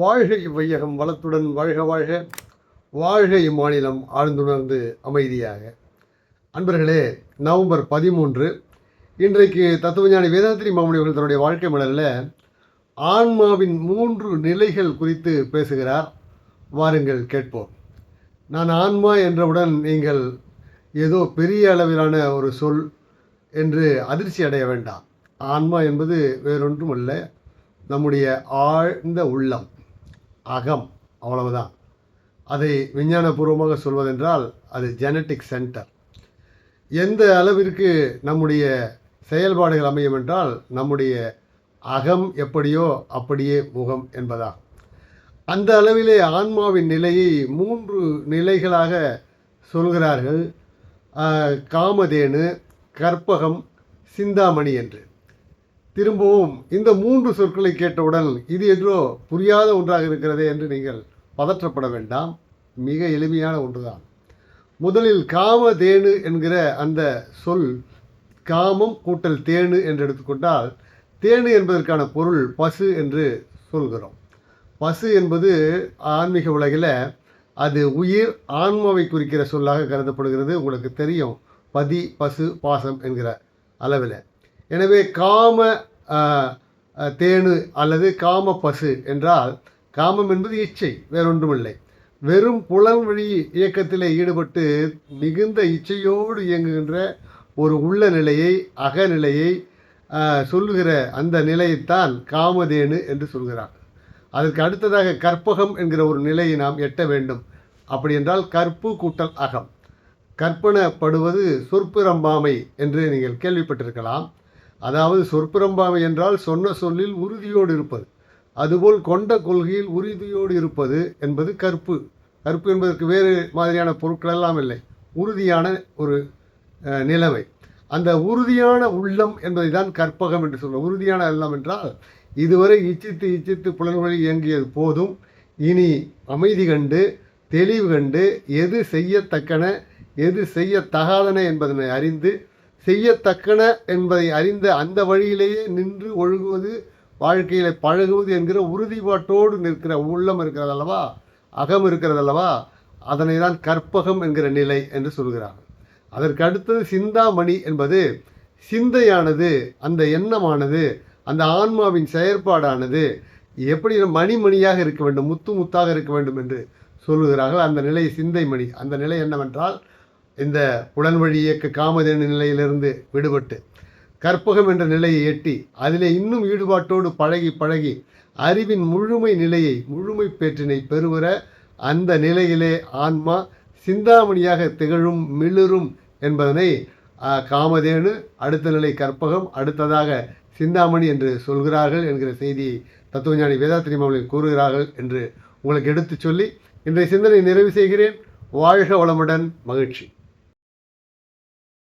வாழ்க இவ்வையகம் வளத்துடன் வாழ்க வாழ்க. வாழ்க இம்மாநிலம் ஆழ்ந்துணர்ந்து அமைதியாக. அன்பர்களே நவம்பர் பதிமூன்று. இன்றைக்கு தத்துவஞானி வேதாத்திரி மாமணிவர்கள் தன்னுடைய வாழ்க்கை மலரில் ஆன்மாவின் மூன்று நிலைகள் குறித்து பேசுகிறார். வாருங்கள் கேட்போம். நான் ஆன்மா என்றவுடன் நீங்கள் ஏதோ பெரிய அளவிலான ஒரு சொல் என்று அதிர்ச்சி அடைய வேண்டாம். ஆன்மா என்பது வேறொன்றும் அல்ல நம்முடைய ஆழ்ந்த உள்ளம். அகம் அவ்வளவுதான். அதை விஞ்ஞானபூர்வமாக சொல்வதென்றால் அது ஜெனட்டிக் சென்டர் எந்த அளவிற்கு நம்முடைய செயல்பாடுகள் அமையும் என்றால் நம்முடைய அகம் எப்படியோ அப்படியே முகம் என்பதா அந்த அளவிலே ஆன்மாவின் நிலையை மூன்று நிலைகளாக சொல்கிறார்கள். காமதேனு கற்பகம் சிந்தாமணி என்று. திரும்பவும் இந்த மூன்று சொற்களை கேட்டவுடன் இது என்றோ புரியாத ஒன்றாக இருக்கிறதே என்று நீங்கள் பதற்றப்பட வேண்டாம். மிக எளிமையான ஒன்றுதான். முதலில் காம தேனு என்கிற அந்த சொல் காமம் கூட்டல் தேனு என்று எடுத்துக்கொண்டால் தேனு என்பதற்கான பொருள் பசு என்று சொல்கிறோம். பசு என்பது ஆன்மீக உலகில் அது உயிர் ஆன்மாவை குறிக்கிற சொல்லாக கருதப்படுகிறது. உங்களுக்கு தெரியும். பதி பசு பாசம் என்கிற அளவில். எனவே காம தேனு அல்லது காம பசு என்றால் காமம் என்பது இச்சை வேறொன்றுமில்லை. வெறும் புலன் வழி இயக்கத்திலே ஈடுபட்டு மிகுந்த இச்சையோடு இயங்குகின்ற ஒரு உள்ள நிலையை அகநிலையை சொல்லுகிற அந்த நிலையைத்தான் காமதேனு என்று சொல்கிறார். அதற்கு அடுத்ததாக கற்பகம் என்கிற ஒரு நிலையை நாம் எட்ட வேண்டும். அப்படி என்றால் கற்பு கூட்டல் அகம். கற்பனப்படுவது சொற்பிரம்பாமை என்று நீங்கள் கேள்விப்பட்டிருக்கலாம். அதாவது சொற்பிரம்பாவை என்றால் சொன்ன சொல்லில் உறுதியோடு இருப்பது. அதுபோல் கொண்ட கொள்கையில் உறுதியோடு இருப்பது என்பது கற்பு. கற்பு என்பதற்கு வேறு மாதிரியான பொருட்கள் எல்லாம் இல்லை. உறுதியான ஒரு நிலவை நிலைமை. அந்த உறுதியான உள்ளம் என்பதை தான் கற்பகம் என்று சொல்லுவோம் உறுதியான உள்ளம் என்றால் இதுவரை இச்சித்து இச்சித்து புலன்வழி இயங்கியது போதும். இனி அமைதி கண்டு தெளிவு கண்டு எது செய்யத்தக்கன எது செய்யத்தகாதன என்பதனை அறிந்து செய்யத்தக்கன என்பதை அறிந்த அந்த வழியிலேயே நின்று ஒழுகுவது வாழ்க்கையில் பழகுவது என்கிற உறுதிப்பாட்டோடு நிற்கிற உள்ளம் இருக்கிறது அல்லவா அகம் இருக்கிறது அல்லவா அதனை தான் கற்பகம் என்கிற நிலை என்று சொல்கிறார். அதற்கு அடுத்தது சிந்தாமணி என்பது சிந்தையானது அந்த எண்ணமானது அந்த ஆன்மாவின் செயற்பாடானது எப்படி மணிமணியாக இருக்க வேண்டும் முத்து முத்தாக இருக்க வேண்டும் என்று சொல்லுகிறார்கள் அந்த நிலை சிந்தை மணி அந்த நிலை என்னவென்றால் இந்த புலன்வழி இயக்க காமதேனு நிலையிலிருந்து விடுபட்டு கற்பகம் என்ற நிலையை எட்டி அதிலே இன்னும் ஈடுபாட்டோடு பழகி பழகி அறிவின் முழுமை நிலையை முழுமை பேற்றினை பெறுகிற அந்த நிலையிலே ஆன்மா சிந்தாமணியாக திகழும் மிளிரும் என்பதனை காமதேனு அடுத்த நிலை கற்பகம் அடுத்ததாக சிந்தாமணி என்று சொல்கிறார்கள் என்கிற செய்தியை தத்துவஞானி வேதாத்திரி மாமலில் கூறுகிறார்கள் என்று உங்களுக்கு எடுத்துச் சொல்லி இன்றைய சிந்தனை நிறைவு செய்கிறேன். வாழ்க வளமுடன் மகிழ்ச்சி.